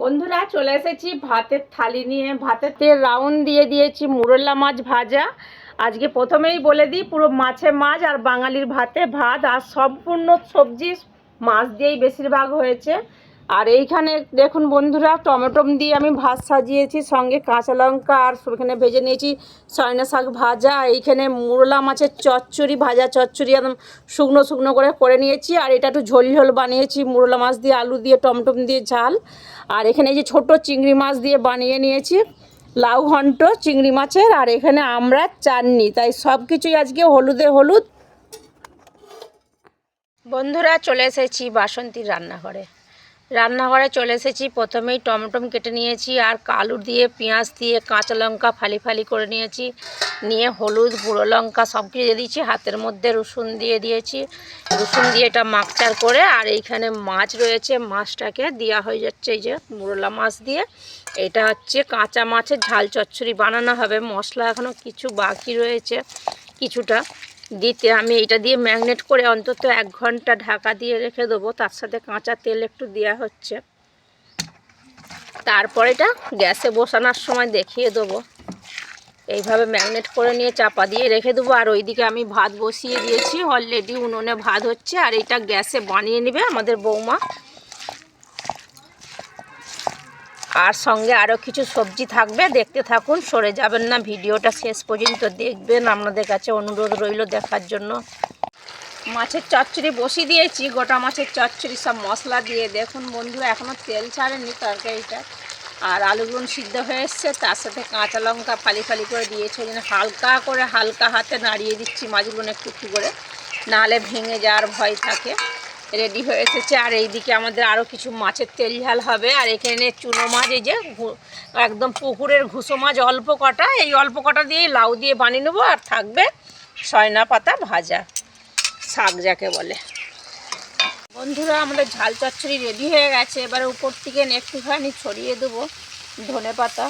বন্ধুরা চলে এসেছি ভাতের থালি নিয়ে। ভাতের তেল রাউন্ড দিয়ে দিয়েছি মুরল্লা মাছ ভাজা। আজকে প্রথমেই বলে দিই, পুরো মাছে মাছ আর বাঙালির ভাতে ভাত আর সম্পূর্ণ সবজি মাছ দিয়েই বেশিরভাগ হয়েছে। আর এইখানে দেখুন বন্ধুরা, টমেটো দিয়ে আমি ভাত সাজিয়েছি, সঙ্গে কাঁচা লঙ্কা আর এখানে ভেজে নিয়েছি সয়না শাক ভাজা। এইখানে মুরলা মাছের চচ্চড়ি, ভাজা চচ্চড়ি একদম শুকনো শুকনো করে করে নিয়েছি। আর এটা একটু ঝোল ঝোল বানিয়েছি, মুরলা মাছ দিয়ে, আলু দিয়ে, টমেটো দিয়ে ঝাল। আর এখানে এই যে ছোট চিংড়ি মাছ দিয়ে বানিয়ে নিয়েছি, লাউ ঘন্ট, চিংড়ি মাছের। আর এখানে আমরা চাননি তাই সব কিছুই আজকে হলুদে হলুদ। বন্ধুরা, চলে এসেছি বাসন্তীর রান্নাঘরে। রান্নাঘরে চলে এসেছি। প্রথমেই টমেটম কেটে নিয়েছি আর আলু দিয়ে পেঁয়াজ দিয়ে কাঁচা লঙ্কা ফালি ফালি করে নিয়েছি। নিয়ে হলুদ, গুঁড়ো লঙ্কা সব কিছু দিয়ে দিয়েছি। হাতের মধ্যে রসুন দিয়ে দিয়েছি। রসুন দিয়ে এটা মাকচার করে আর এইখানে মাছ রয়েছে। মাছটাকে দেওয়া হয়ে যাচ্ছে এই যে মুরলা মাছ দিয়ে। এটা হচ্ছে কাঁচা মাছের ঝাল চচ্চড়ি। বানানো হবে। মশলা এখনও কিছু বাকি রয়েছে। কিছুটা দিতে, আমি এটা দিয়ে ম্যাগনেট করে অন্তত এক ঘণ্টা ঢাকা দিয়ে রেখে দেবো। তার সাথে কাঁচা তেল একটু দেওয়া হচ্ছে। তারপর এটা গ্যাসে বসানোর সময় দেখিয়ে দেবো। এইভাবে ম্যাগনেট করে নিয়ে চাপা দিয়ে রেখে দেবো। আর ওইদিকে আমি ভাত বসিয়ে দিয়েছি। অলরেডি উনুনে ভাত হচ্ছে। আর এটা গ্যাসে বানিয়ে নেবে আমাদের বৌমা। আর সঙ্গে আরও কিছু সবজি থাকবে, দেখতে থাকুন, সরে যাবেন না, ভিডিওটা শেষ পর্যন্ত দেখবেন। আপনাদের কাছে অনুরোধ রইল দেখার জন্য। মাছের চচ্চড়ি বসিয়ে দিয়েছি, গোটা মাছের চচ্চড়ি সব মশলা দিয়ে। দেখুন বন্ধুরা এখনও তেল ছাড়েনি তরকারিটা। আর আলুগুলো সিদ্ধ হয়ে এসছে, তার সাথে কাঁচা লঙ্কা ফালি ফালি করে দিয়েছে। ওই হালকা করে হালকা হাতে নাড়িয়ে দিচ্ছি মাছগুলো একটু একটু করে। নাহলে ভেঙে যাওয়ার ভয় থাকে। রেডি হয়ে এসেছে। আর এইদিকে আমাদের আরও কিছু মাছের তেল ঝাল হবে। আর এখানে চুনো মাছ, এই যে একদম পুকুরের ঘুষো মাছ, অল্প কটা। এই অল্প কটা দিয়েই লাউ দিয়ে বানিয়ে নেব আর থাকবে সয়না পাতা ভাজা, শাক যাকে বলে। বন্ধুরা, আমাদের ঝাল চচ্চড়ি রেডি হয়ে গেছে। এবার উপর থেকে একটুখানি ছড়িয়ে দেবো ধনে পাতা।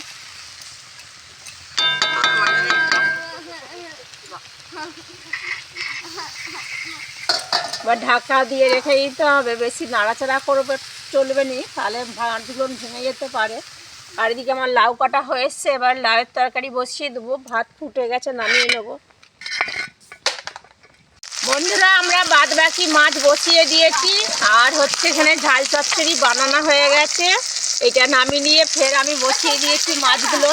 এবার ঢাকা দিয়ে রেখে দিতে হবে, বেশি নাড়াচাড়া করবে, চলবে নি, তাহলে ভাতগুলো ভেঙে যেতে পারে। আর এদিকে আমার লাউ কাটা হয়ে এসছে এবার লাউয়ের তরকারি বসিয়ে দেবো, ভাত ফুটে গেছে, নামিয়ে নেব। বন্ধুরা, আমরা বাদ বাকি মাছ বসিয়ে দিয়েছি, আর হচ্ছে এখানে ঝাল চচ্চড়ি বানানো হয়ে গেছে। এটা নামিয়ে নিয়ে ফের আমি বসিয়ে দিয়েছি মাছগুলো।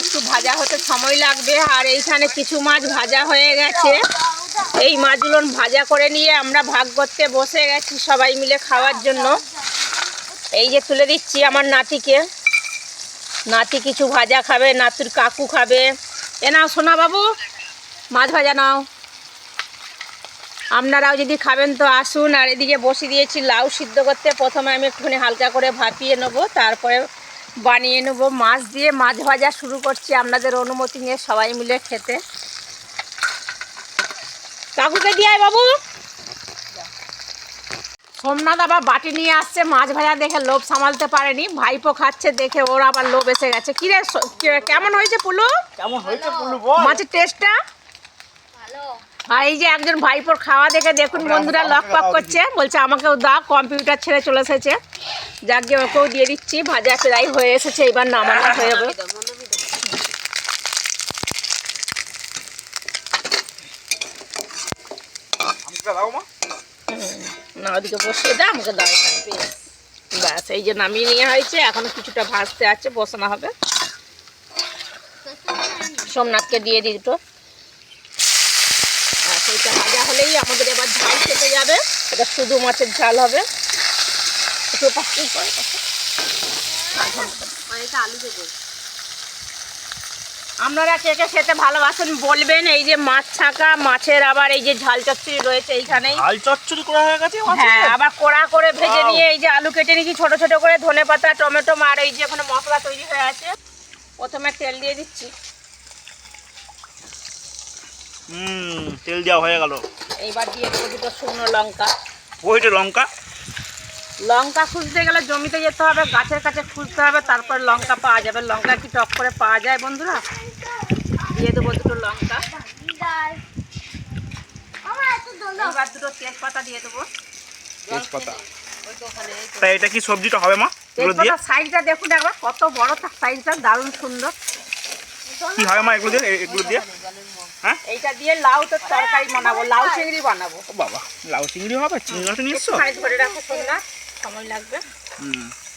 একটু ভাজা হতে সময় লাগবে, আর এইখানে কিছু মাছ ভাজা হয়ে গেছে। এই মাছগুলো ভাজা করে নিয়ে আমরা ভাগ করতে বসে গেছি সবাই মিলে খাওয়ার জন্য। এই যে তুলে দিচ্ছি আমার নাতিকে। নাতি কিছু ভাজা খাবে, নাতুর কাকু খাবে। এ নাও সোনা বাবু, মাছ ভাজা নাও। আপনারাও যদি খাবেন তো আসুন, আর এদিকে বসিয়ে দিয়েছি লাউ সিদ্ধ করতে। প্রথমে আমি একটুখানি হালকা করে ভাপিয়ে নেব, তারপরে বানিয়ে নেব। মাছ দিয়ে মাছ ভাজা শুরু করছি আপনাদের অনুমতি নিয়ে সবাই মিলে খেতে। কাকুকে দিয়ে বাবু। সোমনাথ আবার বাটি নিয়ে আসছে মাছ ভাজা দেখে লোভ সামালতে পারেনি। ভাইপো খাচ্ছে দেখে ওর আবার লোভ এসে গেছে। কিরে কেমন হয়েছে পুলু? কেমন হয়েছে পুলু বল? মাছের টেস্টটা আর এই যে একজন ভাইপোর খাওয়া দেখে দেখুন বন্ধুরা লক পাক করছে। বলছে আমাকেও দাও কম্পিউটার ছেড়ে চলে এসেছে। যাক গিয়ে ওকেও দিয়ে দিচ্ছি ভাজা প্রায় হয়ে এসেছে এবার নামানো হয়ে যাবে। আমাকে দাও মা। না ওদিকে বসিয়ে দাও আমাকে দাও এখানে বেশ। ব্যাস এই যে নামিয়ে নেওয়া হয়েছে এখনও কিছুটা ভাজতে আছে বসানো হবে। সোমনাথকে দিয়ে দিই তো আর সেইটা ভাজা হলেই আমাদের এবার ঝাল খেতে যাবে এটা শুধু মাছের ঝাল হবে। একটু পাখি করে পাখি। আপনারা কে কে খেতে ভালোবাসেন বলবেন এই যে মাছ ছাঁকা মাছের আবার এই যে ঝাল চচ্চড়ি রয়েছে এইখানেই। আল চচ্চড়ি করা হয়ে গেছে হ্যাঁ আবার কড়া করে ভেজে নিয়ে এই যে আলু কেটে নিয়েছি ছোট ছোট করে ধনে পাতা টমেটো আর এই যে ওখানে মশলা তৈরি হয়ে আছে। প্রথমে তেল দিয়ে দিচ্ছি। হুম তেল দেওয়া হয়ে গেল। এইবার দিয়ে দেবো দুটো শুকনো লঙ্কা। ওইটা লঙ্কা। লঙ্কা খুঁজতে গেলে জমিতে যেতে হবে গাছের কাছে খুঁজতে হবে তারপর লঙ্কা পাওয়া যাবে। লঙ্কা কি টক করে পাওয়া যায় বন্ধুরা? দিয়ে দেবো দুটো লঙ্কা। এবার দুটো তেজপাতা দিয়ে দেবো। তেজপাতা। তাই এটা কি সবজিটা হবে মা? এগুলো সাইজটা দেখুন একবার কত বড় সাইজটা দারুণ সুন্দর। কি হবে মা এগুলো দিয়ে? এগুলো দিয়ে? হ্যাঁ? এইটা দিয়ে লাউ তো তরকারি বানাবো লাউ চিংড়ি বানাবো। বাবা লাউ চিংড়ি হবে? চিংড়ি ধরে রাখো সোনা সময় লাগবে।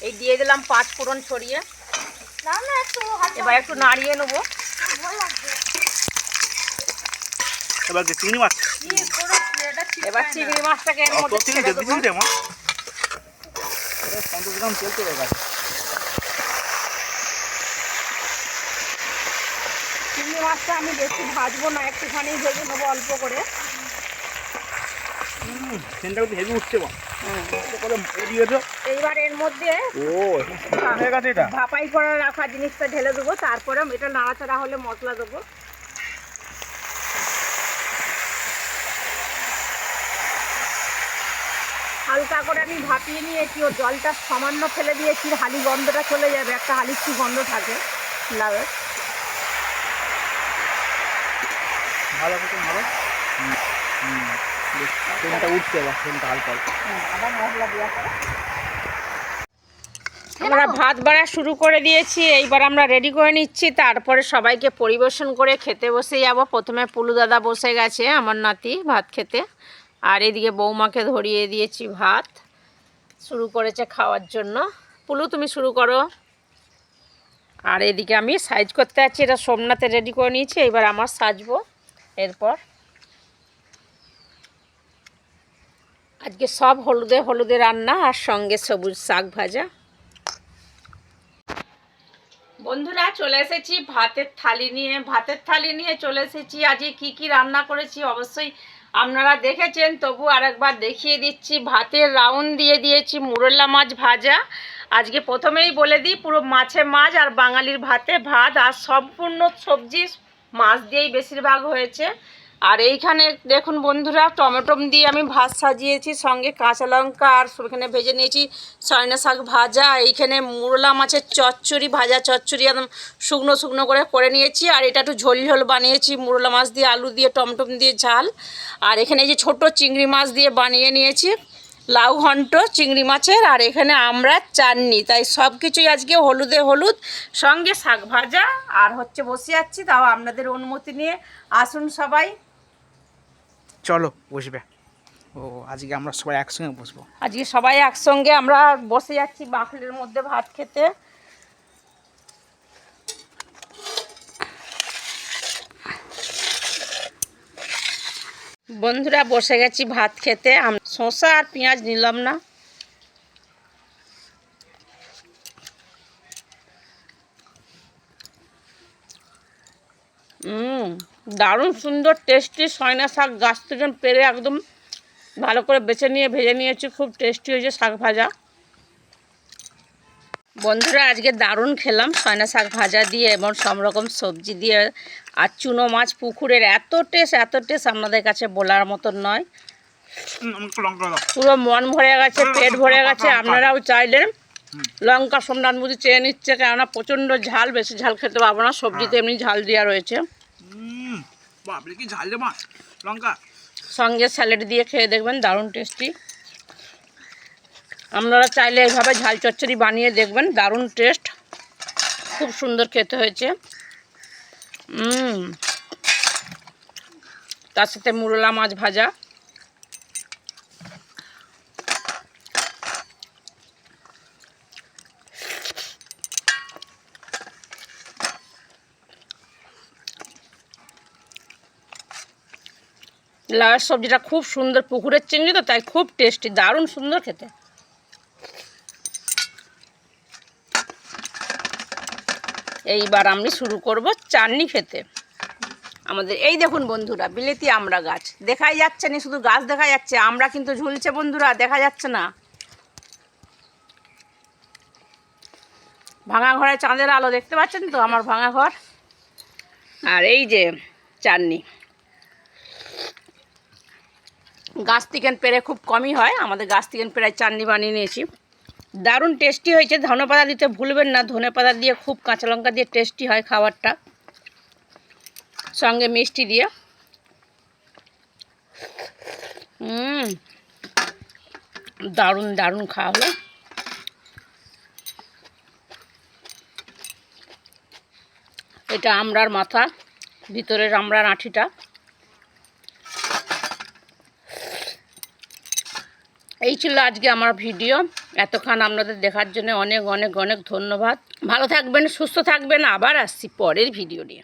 এই দিয়ে দিলাম পাঁচ ফোড়ন ছড়িয়ে। এবার একটু নাড়িয়ে নেব। এবার চিংড়ি মাছ। এবার চিংড়ি মাছটাকে এর মধ্যে চিংড়ি ছেড়ে দেবো। দিচ্ছি রে মা পঞ্চাশ গ্রাম তেল চলে গেছে। চিংড়ি মাছটা আমি বেশি ভাজবো না একটুখানি ভেজে নেব অল্প করে। সেন্টার হেভি উঠছে দিয়েছ এইবার এর মধ্যে ভাপাই করে রাখা জিনিসটা ঢেলে দেবো তারপরে এটা নাড়াচাড়া হলে মশলা দেবো। হালকা করে আমি ভাপিয়ে নিয়েছি ও জলটা সামান্য ফেলে দিয়েছি হালি গন্ধটা চলে যাবে একটা হালি হালির গন্ধ থাকে লাগে ভালো ভালো। উঠছে হালকা আমরা ভাত বাড়া শুরু করে দিয়েছি, এইবার আমরা রেডি করে নিচ্ছি, তারপরে সবাইকে পরিবেশন করে খেতে বসে যাব। প্রথমে পুলু দাদা বসে গেছে, আমার নাতি ভাত খেতে। আর এদিকে বৌমাকে ধরিয়ে দিয়েছি ভাত, শুরু করেছে খাওয়ার জন্য। পুলু, তুমি শুরু করো। আর এদিকে আমি সাইজ করতে আছি এটা সোমনাথে রেডি করে নিয়েছি এবার আমার সাজবো, এরপর আজকে সব হলুদে হলুদে রান্না আর সঙ্গে সবুজ শাক ভাজা। বন্ধুরা, চলে এসেছি ভাতের থালি নিয়ে। ভাতের থালি নিয়ে চলে এসেছি। আজকে কি কি রান্না করেছি অবশ্যই আপনারা দেখেছেন, তবু আরেকবার দেখিয়ে দিচ্ছি। ভাতের রাউন্ড দিয়ে দিয়েছি মুরল্লা মাছ ভাজা। আজকে প্রথমেই বলে দিই, পুরো মাছে মাছ আর বাঙালির ভাতে ভাত আর সম্পূর্ণ সবজি মাছ দিয়েই বেশিরভাগ হয়েছে। আর এইখানে দেখুন বন্ধুরা টমেটম দিয়ে আমি ভাত সাজিয়েছি, সঙ্গে কাঁচা লঙ্কা আর এখানে ভেজে নিয়েছি সয়না শাক ভাজা, এইখানে মুরলা মাছের চচ্চড়ি, ভাজা চচ্চড়ি একদম শুকনো শুকনো করে করে নিয়েছি, আর এটা একটু ঝোল ঝোল বানিয়েছি, মুরলা মাছ দিয়ে, আলু দিয়ে, টমটম দিয়ে ঝাল। আর এখানে এই যে ছোট চিংড়ি মাছ দিয়ে বানিয়ে নিয়েছি, লাউ ঘন্ট, চিংড়ি মাছের, আর এখানে আমরা চাননি তাই সব কিছুই আজকে হলুদে হলুদ, সঙ্গে শাক ভাজা, আর হচ্ছে বসে যাচ্ছি তাও আপনাদের অনুমতি নিয়ে। আসুন সবাই। চলো, বসবে। ও, আজকে আমরা সবাই একসঙ্গে বসবো। আজকে সবাই একসঙ্গে আমরা বসে যাচ্ছি বাঁকলের মধ্যে ভাত খেতে। বন্ধুরা, বসে গেছি ভাত খেতে। শসা আর পেঁয়াজ নিলাম না। হুম দারুণ সুন্দর টেস্টি সয়না শাক গাছ থেকে পেরে একদম ভালো করে বেছে নিয়ে ভেজে নিয়েছি খুব টেস্টি হয়েছে শাক ভাজা। বন্ধুরা আজকে দারুণ খেলাম সয়না শাক ভাজা দিয়ে এবং সব রকম সবজি দিয়ে। আর চুনো মাছ পুকুরের এত টেস্ট এত টেস্ট আপনাদের কাছে বলার মতন নয়। পুরো মন ভরে গেছে পেট ভরে গেছে আপনারাও চাইলে লঙ্কা সোমনাথ মুদি চেয়ে নিচ্ছে কেননা প্রচণ্ড ঝাল বেশি ঝাল খেতে পারব না। সবজিতে এমনি ঝাল দেওয়া রয়েছে। বাপরে কি ঝাল রে লঙ্কা। সঙ্গে স্যালাড দিয়ে খেয়ে দেখবেন দারুণ টেস্টি। আপনারা চাইলে এইভাবে ঝাল চচ্চড়ি বানিয়ে দেখবেন দারুণ টেস্ট। খুব সুন্দর খেতে হয়েছে। তার সাথে মুরলা মাছ ভাজা। লাউয়ের সবজিটা খুব সুন্দর, পুকুরের চিংড়ি তো, তাই খুব টেস্টি দারুণ সুন্দর খেতে। এইবার আমি শুরু করব চাটনি খেতে। আমাদের, এই দেখুন বন্ধুরা, বিলেতি আমরা গাছ। দেখাই যাচ্ছে না, শুধু গাছ দেখা যাচ্ছে, আমরা কিন্তু ঝুলছে বন্ধুরা, দেখা যাচ্ছে না। ভাঙা ঘরে চাঁদের আলো, দেখতে পাচ্ছেন তো, আমার ভাঙা ঘর? আর এই যে চাটনি। গাছ থেকে পেরে খুব কমই হয়। আমাদের গাছ থেকে প্রায় চাটনি বানিয়ে নিয়েছি। দারুণ টেস্টি হয়েছে। ধনেপাতা দিতে ভুলবেন না। ধনেপাতা দিয়ে খুব কাঁচা লঙ্কা দিয়ে টেস্টি হয় খাবারটা। সঙ্গে মিষ্টি দিয়ে। দারুণ দারুণ খাওয়া হলো। এটা আমড়ার মাথা, ভিতরের আমড়ার আঁঠিটা। এই ছিল আজকে আমার ভিডিও। এতক্ষণ আপনাদের দেখার জন্য অনেক অনেক অনেক ধন্যবাদ। ভালো থাকবেন, সুস্থ থাকবেন। আবার আসছি পরের ভিডিও নিয়ে।